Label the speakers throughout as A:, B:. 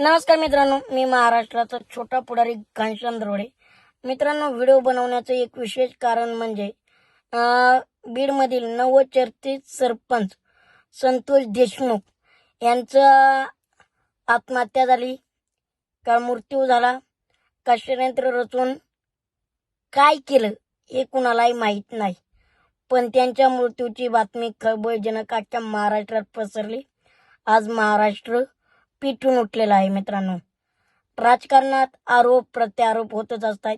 A: नमस्कार मित्रांनो मी महाराष्ट्राचा छोटा पुढारी घनश्याम दरोडे. मित्रांनो व्हिडिओ बनवण्याचं एक विशेष कारण म्हणजे बीडमधील नवचर्चित सरपंच संतोष देशमुख यांचा आत्महत्या झाली का मृत्यू झाला का षडयंत्र रचून काय केलं हे कुणालाही माहीत नाही. पण त्यांच्या मृत्यूची बातमी खळबळजनक अख्ख्या महाराष्ट्रात पसरली. आज महाराष्ट्र पिटून उठलेला आहे मित्रांनो. राजकारणात आरोप प्रत्यारोप होतच असतात.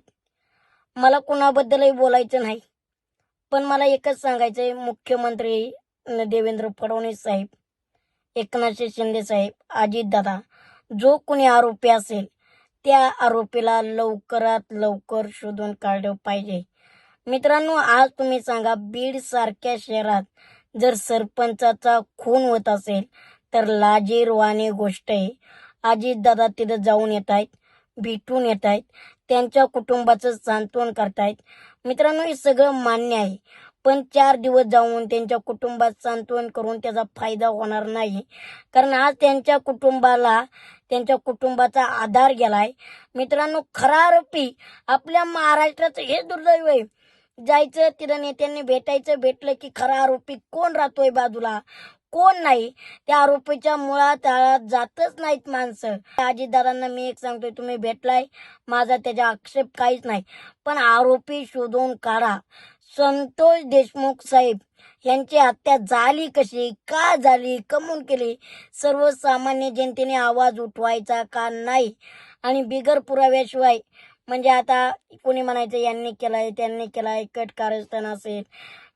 A: मला कुणाबद्दलही बोलायचं नाही. पण मला एकच सांगायचं आहे मुख्यमंत्री देवेंद्र फडणवीस साहेब एकनाथ शिंदे साहेब अजितदादा जो कोणी आरोपी असेल त्या आरोपीला लवकरात लवकर शोधून काढलं पाहिजे. मित्रांनो आज तुम्ही सांगा बीड सारख्या शहरात जर सरपंचाचा खून होत असेल तर लाजीरवाणी गोष्ट आहे. अजितदादा तिथं जाऊन येत आहेत भेटून येत आहेत त्यांच्या कुटुंबाचं सांत्वन करतायत मित्रांनो हे सगळं मान्य आहे पण चार दिवस जाऊन त्यांच्या कुटुंबात सांत्वन करून त्याचा फायदा होणार नाही. कारण आज त्यांच्या कुटुंबाला त्यांच्या कुटुंबाचा आधार गेलाय. मित्रांनो खरा आरोपी आपल्या महाराष्ट्राचं हे दुर्दैव आहे. जायचं तिथं नेत्यांनी भेटायचं भेटलं की खरा आरोपी कोण राहतोय बाजूला? कोण नाही? त्या आरोपीच्या मुळात आळात जातच नाहीत माणसं. अजितदादांना मी एक सांगतोय तुम्ही भेटलाय? माझा त्याचा आक्षेप काहीच नाही. पण आरोपी शोधून काढा. संतोष देशमुख साहेब यांची हत्या झाली कशी? का झाली? कमून केली? सर्वसामान्य जनतेने आवाज उठवायचा का नाही? आणि बिगर पुराव्याशिवाय म्हणजे आता कोणी म्हणायचं यांनी केलाय त्यांनी केलाय कट कारस्थान असेल.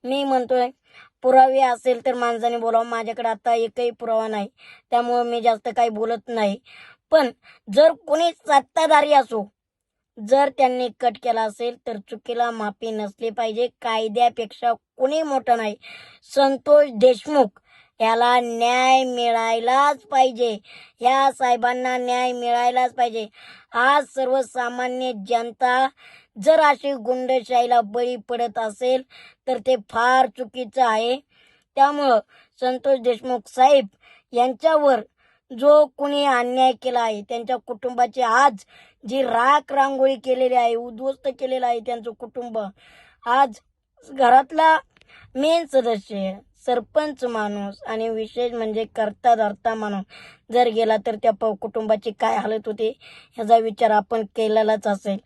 A: मी म्हणतोय पुरावे असेल तर माणसाने बोलावं. माझ्याकडे आता एकही पुरावा नाही. त्यामुळे मी जास्त काही बोलत नाही. पण जर कोणी सत्ताधारी असो जर त्यांनी कट केला असेल तर चुकीला माफी नसली पाहिजे. कायद्यापेक्षा कोणी मोठं नाही. संतोष देशमुख याला न्याय मिळायलाच पाहिजे. या साहेबांना न्याय मिळायलाच पाहिजे. आज सर्वसामान्य जनता जर अशी गुंडशाहीला बळी पडत असेल तर ते फार चुकीचं आहे. त्यामुळं संतोष देशमुख साहेब यांच्यावर जो कोणी अन्याय केला आहे त्यांच्या कुटुंबाची आज जी राख रांगोळी केलेली आहे उद्ध्वस्त केलेलं आहे त्यांचं कुटुंब आज घरातला मेन सदस्य सरपंच माणूस आणि विशेष म्हणजे करता धरता माणूस जर गेला तर त्या प- कुटुंबाची काय हालत होते? ह्याचा विचार आपण केलेलाच असेल.